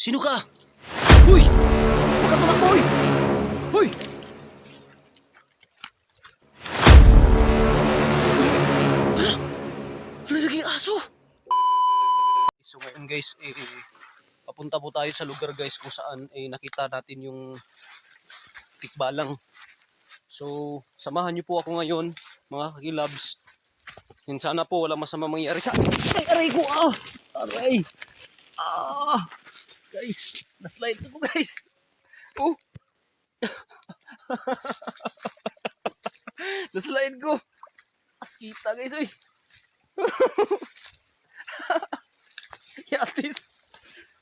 Sino ka? Hoy! Huwag ka tumakbo! Hala! Hala, naging aso! So ngayon guys, eh, papunta po tayo sa lugar guys kung saan eh, nakita natin yung tikbalang. So, samahan niyo po ako ngayon, mga kakilabs. Yan sana po wala masama mangyari sa Ay, aray ko! Ah! Aray! Ah! Guys, na-slide ko guys. Oh! na-slide ko. Askita guys, oy. Yatis.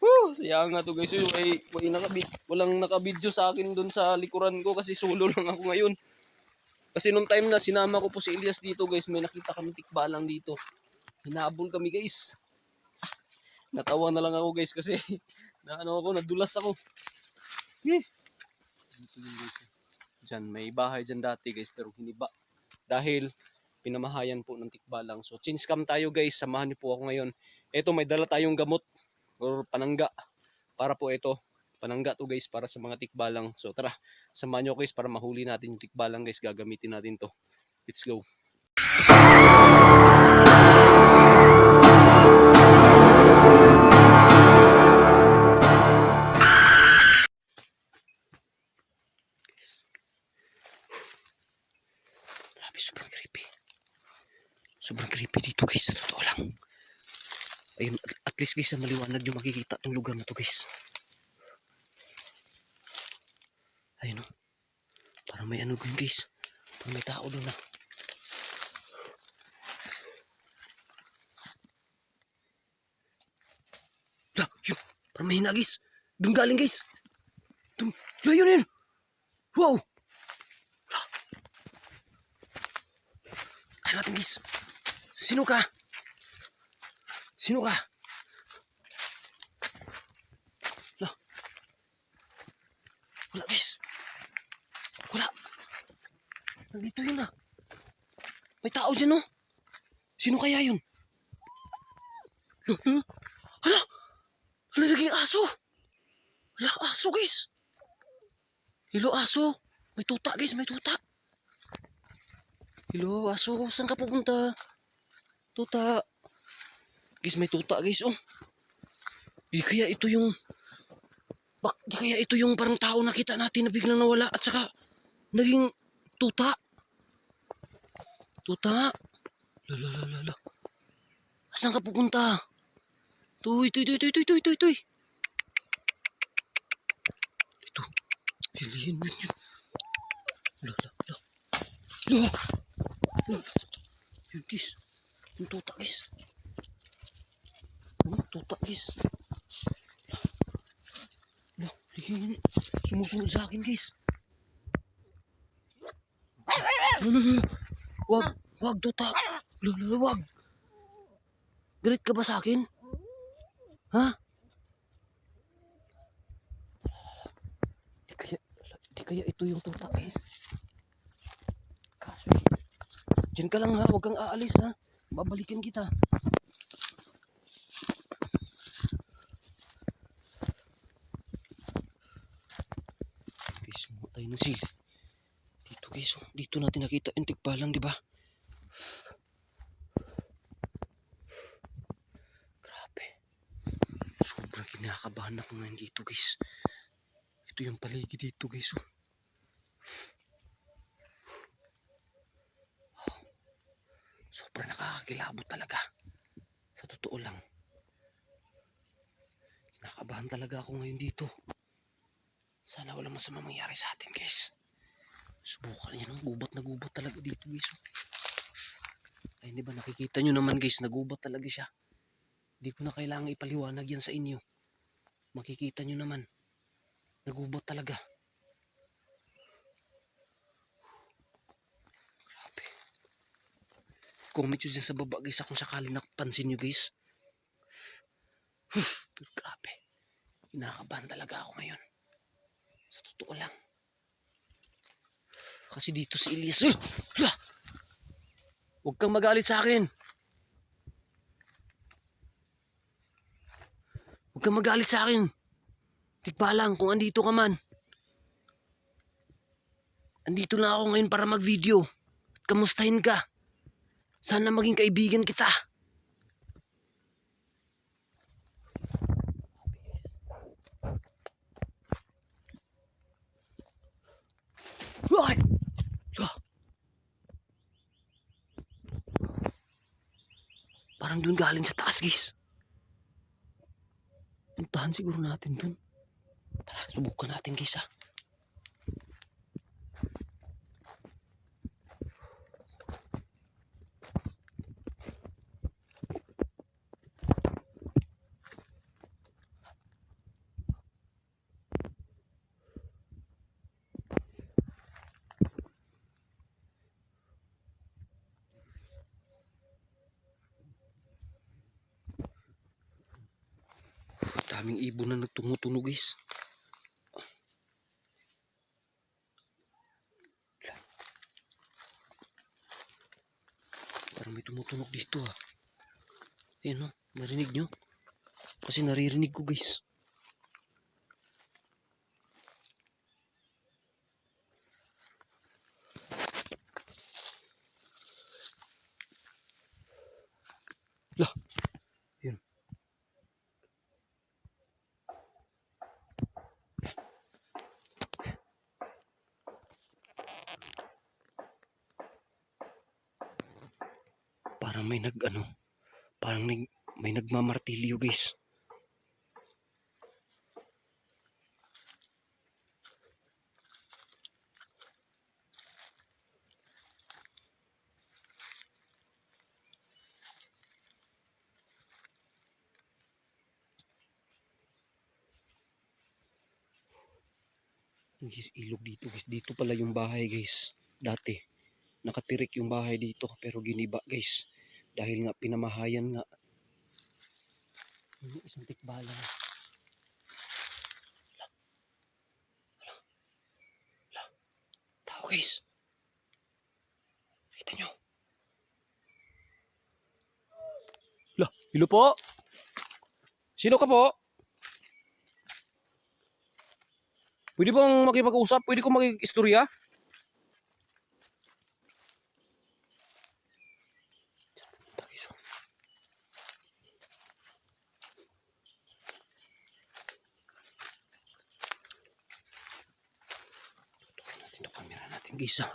Woo! Siya nga to guys, oy. Way, way nakabid, walang nakabidyo sa akin dun sa likuran ko kasi solo lang ako ngayon. Kasi nung time na sinama ko po si Elias dito guys, may nakita kami tikbalang dito. Hinabol kami guys. Natawa na lang ako guys kasi na ano ako, nadulas ako. Eh. Dito yung. Diyan, may bahay dyan dati guys pero hiniba. Dahil pinamahayan po ng tikbalang. So change cam tayo guys, samahan niyo po ako ngayon. Ito may dala tayong gamot or panangga. Para po ito, panangga to guys para sa mga tikbalang. So tara, samahan niyo guys para mahuli natin yung tikbalang guys. Gagamitin natin to. Let's go. Least guys, maliwanag yung makikita ng lugar na to guys. Ayun o. Parang may ano doon guys. Parang may tao doon na. La, yun. Parang may hina guys. Doon galing guys. Doon. La, yun yun. Wow. Tayo natin guys. Sino ka? Sino ka? La. Wala guys. Wala. Nandito yun ah. May tao dyan oh. Sino kaya yun? La, la. Hala! Hala, naging aso! Hala, aso guys! Hello aso! May tuta guys, may tuta! Hello, aso, saan ka pupunta? Tuta. Guys, may tuta, guys, oh. Di kaya ito yung... Bak, di kaya ito yung parang tao nakita natin na biglang nawala at saka naging tuta. Tuta. Lala, lala, lala. Saan ka pupunta? Tuy, tuy, tuy, tuy, tuy, tuy, tuy, tuy. Ito. Hilihin mo yun. Lala, lala. Lala. Yun guys. Yung tuta guys. Ano? Tuta guys. Lah, lihin. Sumusunod sa akin guys. Lala, Wag, wag. Lala, wag. Galit ka ba sa akin? Ha? Di kaya, di kaya ito yung tuta guys. Kaso, Diyan ka lang ha, huwag kang aalis ha. Babalikin kita. Guys, ng sil. Dito guys, oh. dito natin nakita yung tigbalang, di ba? Grabe. Sobrang kinakabahan ako ngayon dito guys. Ito yung paligid dito guys. Oh. Sobrang nakakakilabot talaga. Sa totoo lang. Nakabahan talaga ako ngayon dito. Sana wala masama mangyari sa atin guys. Subukan yan. Ang gubat na gubat talaga dito guys. oh. Ay hindi ba nakikita nyo naman guys. Nagubat talaga siya. Hindi ko na kailangan ipaliwanag yan sa inyo. Makikita nyo naman. Nagubat talaga. Grabe. Comment nyo dyan sa baba guys kung sakali napansin nyo guys. Grabe. Kinakabahan talaga ako ngayon. Sa totoo lang. Kasi dito si Elias. Hala! Huwag kang magalit sa akin. Huwag kang magalit sa akin. Tigpa lang kung andito ka man. Andito na ako ngayon para mag-video. Kamustahin ka. Sana maging kaibigan kita. Ay! Ah! Parang dun galing sa taas, guys. Puntahan siguro natin dun. Tara, subukan natin, guys, ha. Daming ibon na nagtumutunog, guys. Parang may tumutunog dito, ah. Ayan, no? Narinig nyo? Kasi naririnig ko, guys. May nag ano, parang may, may nagmamartilyo guys. Guys, ilog dito guys. Dito pala yung bahay guys. Dati nakatirik yung bahay dito pero giniba guys dahil nga pinamahayan nga isang tikbala na Hala. Hala. Hala. tao guys kita nyo Hala, hello po sino ka po pwede bang makipag-usap pwede ko makikistorya camera natin guys ah.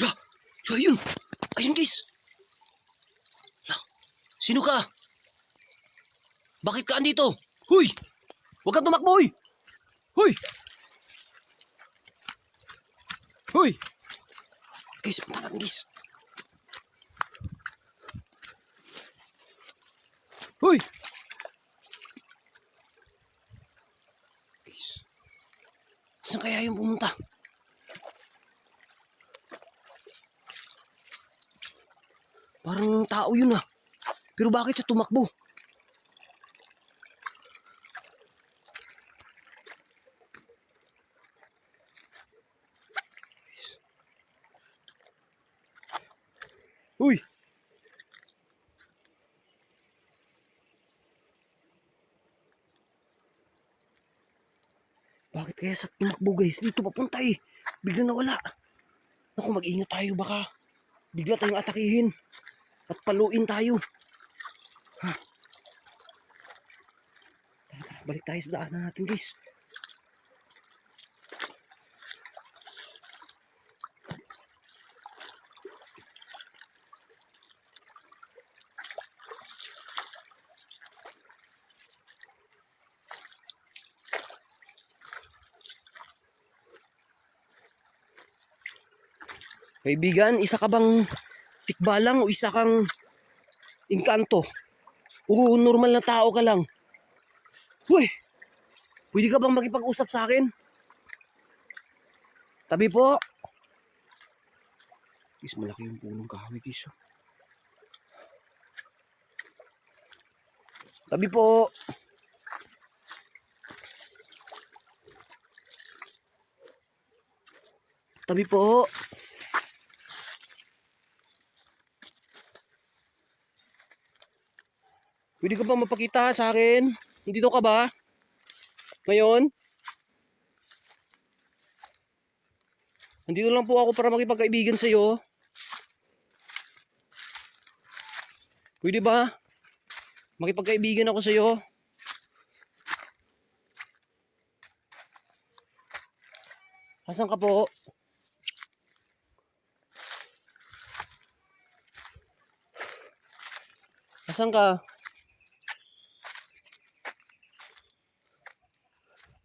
La, la yun. Ayun guys. Sino ka? Bakit ka andito? Huy! Huwag kang tumakbo, huy! Huy! Huy! Guys, punta natin guys. Huy! Guys, saan kaya yung pumunta? Parang tao yun ah. Pero bakit siya tumakbo? Uy! Bakit kaya sa tumakbo guys? Dito papunta eh. Bigla nawala. Naku, mag-ingat tayo baka. Bigla tayong atakihin. At paluin tayo. Ha? Tara, tara, balik tayo sa daanan natin guys. Kaibigan, isa ka bang tikbalang o isa kang inkanto? O normal na tao ka lang? Uy! Pwede ka bang makipag-usap sa akin? Tabi po. Guys, malaki yung punong kahoy, oh. Tabi po. Tabi po. Pwede ka ba mapakita sa akin? Nandito ka ba? Ngayon? Nandito lang po ako para makipagkaibigan sa iyo. Pwede ba? Makipagkaibigan ako sa iyo. Asan ka po? Asan ka?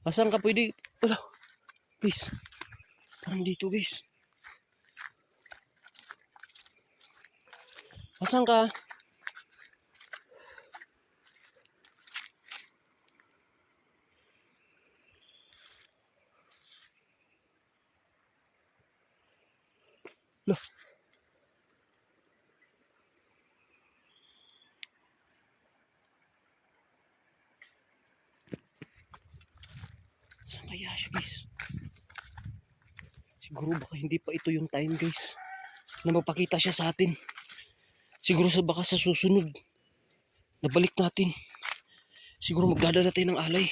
Asan ka pwede? Wala. Please. Parang dito guys. Asan ka? Loh. Kaya siya guys? Siguro baka hindi pa ito yung time guys na magpakita siya sa atin. Siguro sa baka sa susunod nabalik natin. Siguro magdadala tayo ng alay.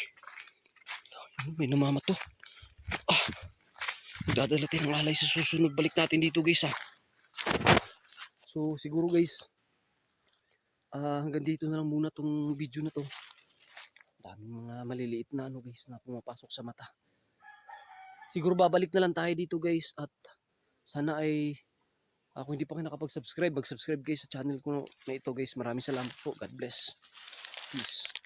May namamato. Ah, magdadala tayo ng alay sa susunod. Balik natin dito guys ah. So siguro guys, ah hanggang dito na lang muna tong video na to. Daming mga maliliit na ano guys na pumapasok sa mata. Siguro babalik na lang tayo dito guys at sana ay ah, kung hindi pa kayo nakapag-subscribe, mag-subscribe guys sa channel ko na ito guys. Maraming salamat po. God bless. Peace.